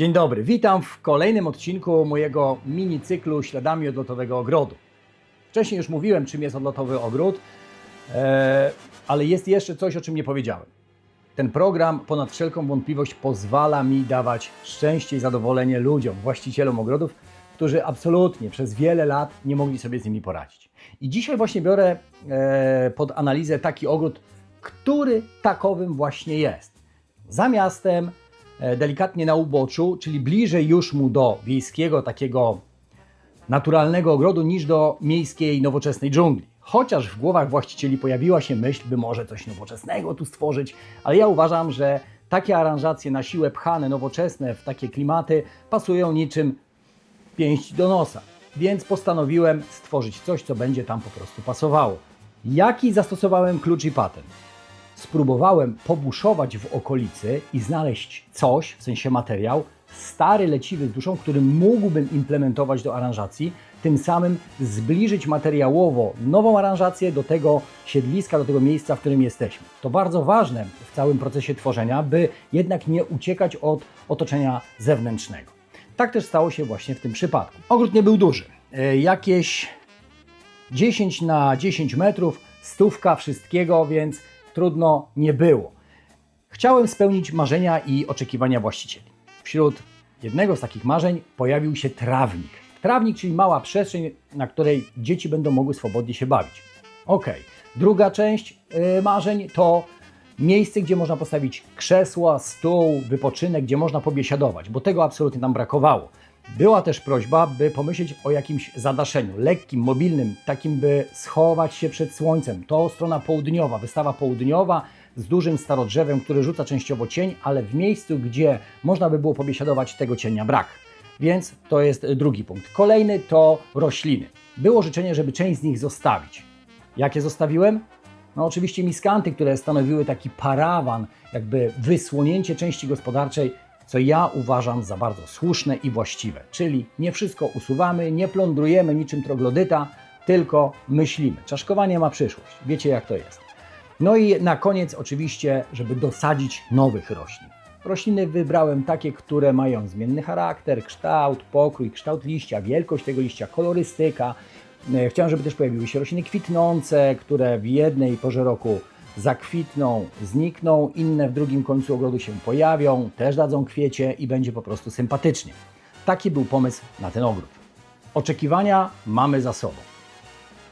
Dzień dobry, witam w kolejnym odcinku mojego mini cyklu Śladami odlotowego ogrodu. Wcześniej już mówiłem, czym jest odlotowy ogród, e, ale jest jeszcze coś, o czym nie powiedziałem. Ten program ponad wszelką wątpliwość pozwala mi dawać szczęście i zadowolenie ludziom, właścicielom ogrodów, którzy absolutnie przez wiele lat nie mogli sobie z nimi poradzić. I dzisiaj właśnie biorę e, pod analizę taki ogród, który takowym właśnie jest. Za miastem, e, delikatnie na uboczu, czyli bliżej już mu do wiejskiego takiego naturalnego ogrodu niż do miejskiej nowoczesnej dżungli. Chociaż w głowach właścicieli pojawiła się myśl, by może coś nowoczesnego tu stworzyć, ale ja uważam, że takie aranżacje na siłę pchane, nowoczesne w takie klimaty pasują niczym pięść do nosa. Więc postanowiłem stworzyć coś, co będzie tam po prostu pasowało. Jaki zastosowałem klucz i patent? Spróbowałem pobuszować w okolicy i znaleźć coś, w sensie materiał, stary, leciwy z duszą, który mógłbym implementować do aranżacji, tym samym zbliżyć materiałowo nową aranżację do tego siedliska, do tego miejsca, w którym jesteśmy. To bardzo ważne w całym procesie tworzenia, by jednak nie uciekać od otoczenia zewnętrznego. Tak też stało się właśnie w tym przypadku. Ogród nie był duży. E, Jakieś 10 na 10 metrów, stówka wszystkiego, więc trudno nie było. Chciałem spełnić marzenia i oczekiwania właścicieli. Wśród jednego z takich marzeń pojawił się trawnik. Trawnik, czyli mała przestrzeń, na której dzieci będą mogły swobodnie się bawić. Ok. Druga część yy, marzeń to miejsce, gdzie można postawić krzesła, stół, wypoczynek, gdzie można pobiesiadować, bo tego absolutnie nam brakowało. Była też prośba, by pomyśleć o jakimś zadaszeniu, lekkim, mobilnym, takim, by schować się przed słońcem. To strona południowa, wystawa południowa z dużym starodrzewem, który rzuca częściowo cień, ale w miejscu, gdzie można by było pobiesiadować, tego cienia brak. Więc to jest drugi punkt. Kolejny to rośliny. Było życzenie, żeby część z nich zostawić. Jakie zostawiłem? No oczywiście miskanty, które stanowiły taki parawan, jakby wysłonięcie części gospodarczej, co ja uważam za bardzo słuszne i właściwe. Czyli nie wszystko usuwamy, nie plądrujemy niczym troglodyta, tylko myślimy. Czaszkowanie ma przyszłość. Wiecie jak to jest. No i na koniec oczywiście, żeby dosadzić nowych roślin. Rośliny wybrałem takie, które mają zmienny charakter, kształt, pokrój, kształt liścia, wielkość tego liścia, kolorystyka. E, Chciałem, żeby też pojawiły się rośliny kwitnące, które w jednej porze roku zakwitną, znikną, inne w drugim końcu ogrodu się pojawią, też dadzą kwiecie i będzie po prostu sympatycznie. Taki był pomysł na ten ogród. Oczekiwania mamy za sobą.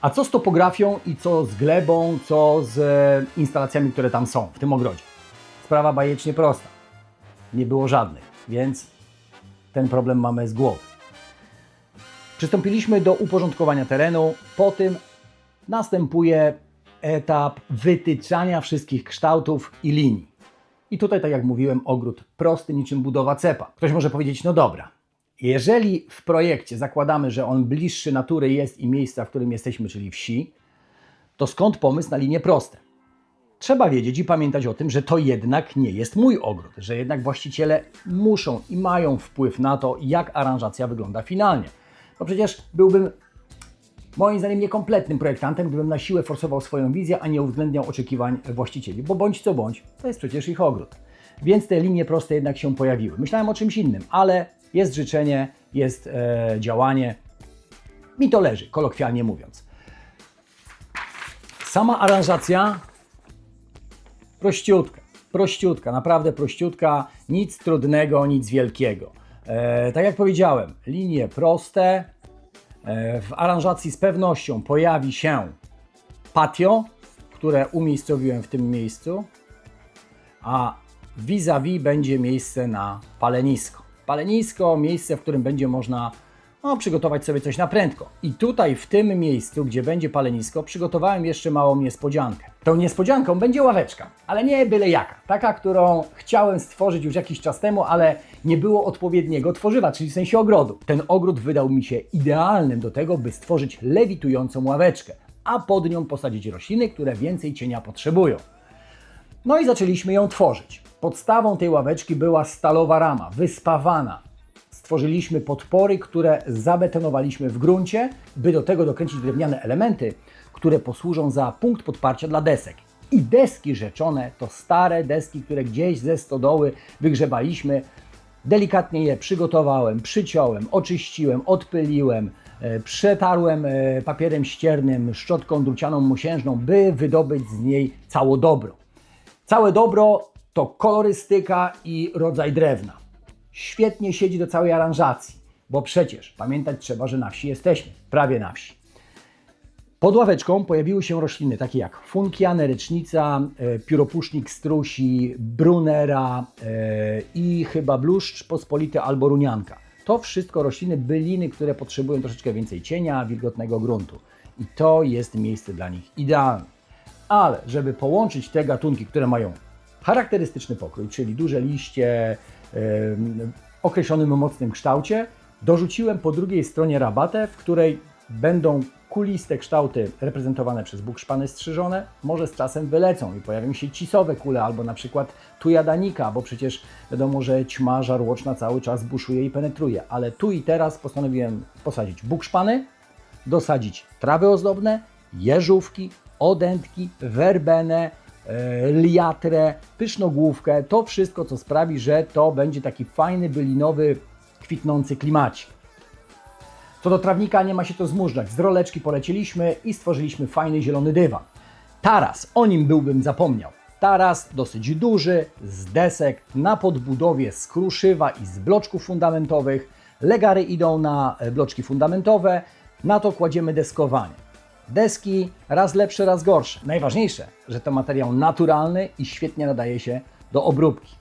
A co z topografią i co z glebą, co z e, instalacjami, które tam są w tym ogrodzie? Sprawa bajecznie prosta. Nie było żadnych, więc ten problem mamy z głowy. Przystąpiliśmy do uporządkowania terenu. Po tym następuje etap wytyczania wszystkich kształtów i linii. I tutaj, tak jak mówiłem, ogród prosty niczym budowa cepa. Ktoś może powiedzieć, no dobra, jeżeli w projekcie zakładamy, że on bliższy natury jest i miejsca, w którym jesteśmy, czyli wsi, to skąd pomysł na linie proste? Trzeba wiedzieć i pamiętać o tym, że to jednak nie jest mój ogród, że jednak właściciele muszą i mają wpływ na to, jak aranżacja wygląda finalnie. No przecież byłbym moim zdaniem niekompletnym projektantem, gdybym na siłę forsował swoją wizję, a nie uwzględniał oczekiwań właścicieli, bo bądź co bądź, to jest przecież ich ogród. Więc te linie proste jednak się pojawiły. Myślałem o czymś innym, ale jest życzenie, jest e, działanie. Mi to leży, kolokwialnie mówiąc. Sama aranżacja prościutka, prościutka, naprawdę prościutka, nic trudnego, nic wielkiego. E, tak jak powiedziałem, linie proste, W aranżacji z pewnością pojawi się patio, które umiejscowiłem w tym miejscu, a vis-a-vis będzie miejsce na palenisko. Palenisko, miejsce, w którym będzie można no, przygotować sobie coś na prędko. I tutaj, w tym miejscu, gdzie będzie palenisko, przygotowałem jeszcze małą niespodziankę. Tą niespodzianką będzie ławeczka, ale nie byle jaka. Taka, którą chciałem stworzyć już jakiś czas temu, ale nie było odpowiedniego tworzywa, czyli w sensie ogrodu. Ten ogród wydał mi się idealnym do tego, by stworzyć lewitującą ławeczkę, a pod nią posadzić rośliny, które więcej cienia potrzebują. No i zaczęliśmy ją tworzyć. Podstawą tej ławeczki była stalowa rama, wyspawana. Stworzyliśmy podpory, które zabetonowaliśmy w gruncie, by do tego dokręcić drewniane elementy, które posłużą za punkt podparcia dla desek. I deski rzeczone to stare deski, które gdzieś ze stodoły wygrzebaliśmy. Delikatnie je przygotowałem, przyciąłem, oczyściłem, odpyliłem, e, przetarłem e, papierem ściernym, szczotką drucianą mosiężną, by wydobyć z niej cało dobro. Całe dobro to kolorystyka i rodzaj drewna. Świetnie siedzi do całej aranżacji, bo przecież pamiętać trzeba, że na wsi jesteśmy, prawie na wsi. Pod ławeczką pojawiły się rośliny takie jak funkiane, rycznica, e, pióropusznik strusi, brunera e, i chyba bluszcz pospolity albo runianka. To wszystko rośliny byliny, które potrzebują troszeczkę więcej cienia, wilgotnego gruntu. I to jest miejsce dla nich idealne. Ale żeby połączyć te gatunki, które mają charakterystyczny pokrój, czyli duże liście, określonym mocnym kształcie, dorzuciłem po drugiej stronie rabatę, w której będą kuliste kształty reprezentowane przez bukszpany strzyżone, może z czasem wylecą i pojawią się cisowe kule, albo na przykład tujadanika, bo przecież wiadomo, że ćma żarłoczna cały czas buszuje i penetruje, ale tu i teraz postanowiłem posadzić bukszpany, dosadzić trawy ozdobne, jeżówki, odętki, werbenę, liatrę, pysznogłówkę, to wszystko, co sprawi, że to będzie taki fajny, bylinowy, kwitnący klimacik. Co do trawnika, nie ma się to zmużdżać. Z roleczki polecieliśmy i stworzyliśmy fajny zielony dywan. Taras, o nim byłbym zapomniał. Taras dosyć duży, z desek, na podbudowie z kruszywa i z bloczków fundamentowych. Legary idą na e, bloczki fundamentowe, na to kładziemy deskowanie. Deski raz lepsze, raz gorsze. Najważniejsze, że to materiał naturalny i świetnie nadaje się do obróbki.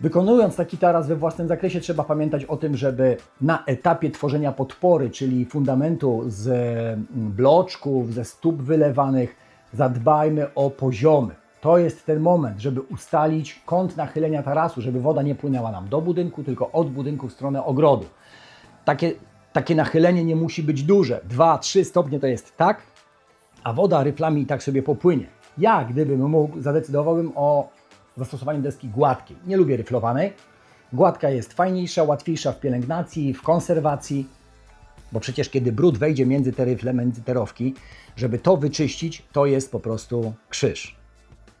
Wykonując taki taras we własnym zakresie, trzeba pamiętać o tym, żeby na etapie tworzenia podpory, czyli fundamentu z mm, bloczków, ze stóp wylewanych, zadbajmy o poziomy. To jest ten moment, żeby ustalić kąt nachylenia tarasu, żeby woda nie płynęła nam do budynku, tylko od budynku w stronę ogrodu. Takie, takie nachylenie nie musi być duże. 2-3 stopnie to jest tak, a woda ryflami i tak sobie popłynie. Ja, gdybym mógł, zadecydowałbym o zastosowaniu deski gładkiej. Nie lubię ryflowanej. Gładka jest fajniejsza, łatwiejsza w pielęgnacji, w konserwacji, bo przecież kiedy brud wejdzie między te ryfle, między te rowki, żeby to wyczyścić, to jest po prostu krzyż.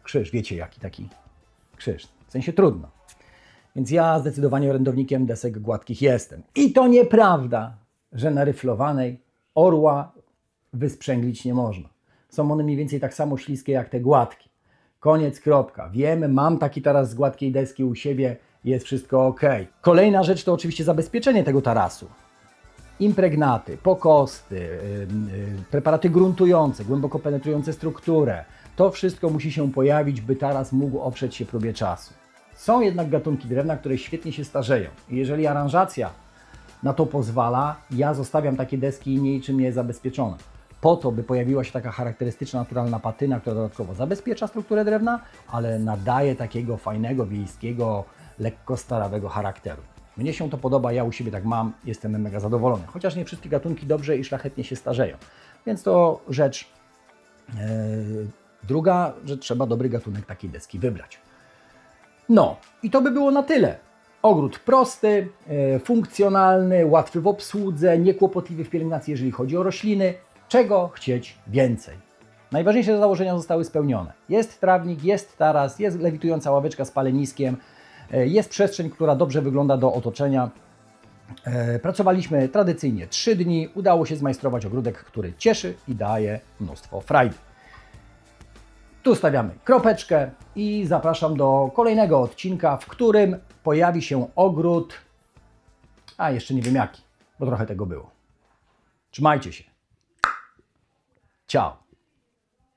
Krzyż, wiecie jaki taki krzyż. W sensie trudno. Więc ja zdecydowanie orędownikiem desek gładkich jestem. I to nieprawda, że na ryflowanej orła wysprzęglić nie można. Są one mniej więcej tak samo śliskie jak te gładkie. Koniec, kropka. Wiem, mam taki taras z gładkiej deski u siebie, jest wszystko ok. Kolejna rzecz to oczywiście zabezpieczenie tego tarasu. Impregnaty, pokosty, y, preparaty gruntujące, głęboko penetrujące strukturę. To wszystko musi się pojawić, by taras mógł oprzeć się próbie czasu. Są jednak gatunki drewna, które świetnie się starzeją. Jeżeli aranżacja na to pozwala, ja zostawiam takie deski niczym nie zabezpieczone. Po to, by pojawiła się taka charakterystyczna, naturalna patyna, która dodatkowo zabezpiecza strukturę drewna, ale nadaje takiego fajnego, wiejskiego, lekko starawego charakteru. Mnie się to podoba, ja u siebie tak mam, jestem mega zadowolony. Chociaż nie wszystkie gatunki dobrze i szlachetnie się starzeją. Więc to rzecz e, druga, że trzeba dobry gatunek takiej deski wybrać. No, i to by było na tyle. Ogród prosty, e, funkcjonalny, łatwy w obsłudze, niekłopotliwy w pielęgnacji, jeżeli chodzi o rośliny. Czego chcieć więcej? Najważniejsze założenia zostały spełnione. Jest trawnik, jest taras, jest lewitująca ławeczka z paleniskiem, e, jest przestrzeń, która dobrze wygląda do otoczenia. E, Pracowaliśmy tradycyjnie 3 dni. Udało się zmajstrować ogródek, który cieszy i daje mnóstwo frajdy. Tu stawiamy kropeczkę i zapraszam do kolejnego odcinka, w którym pojawi się ogród, a jeszcze nie wiem jaki, bo trochę tego było. Trzymajcie się. Ciao.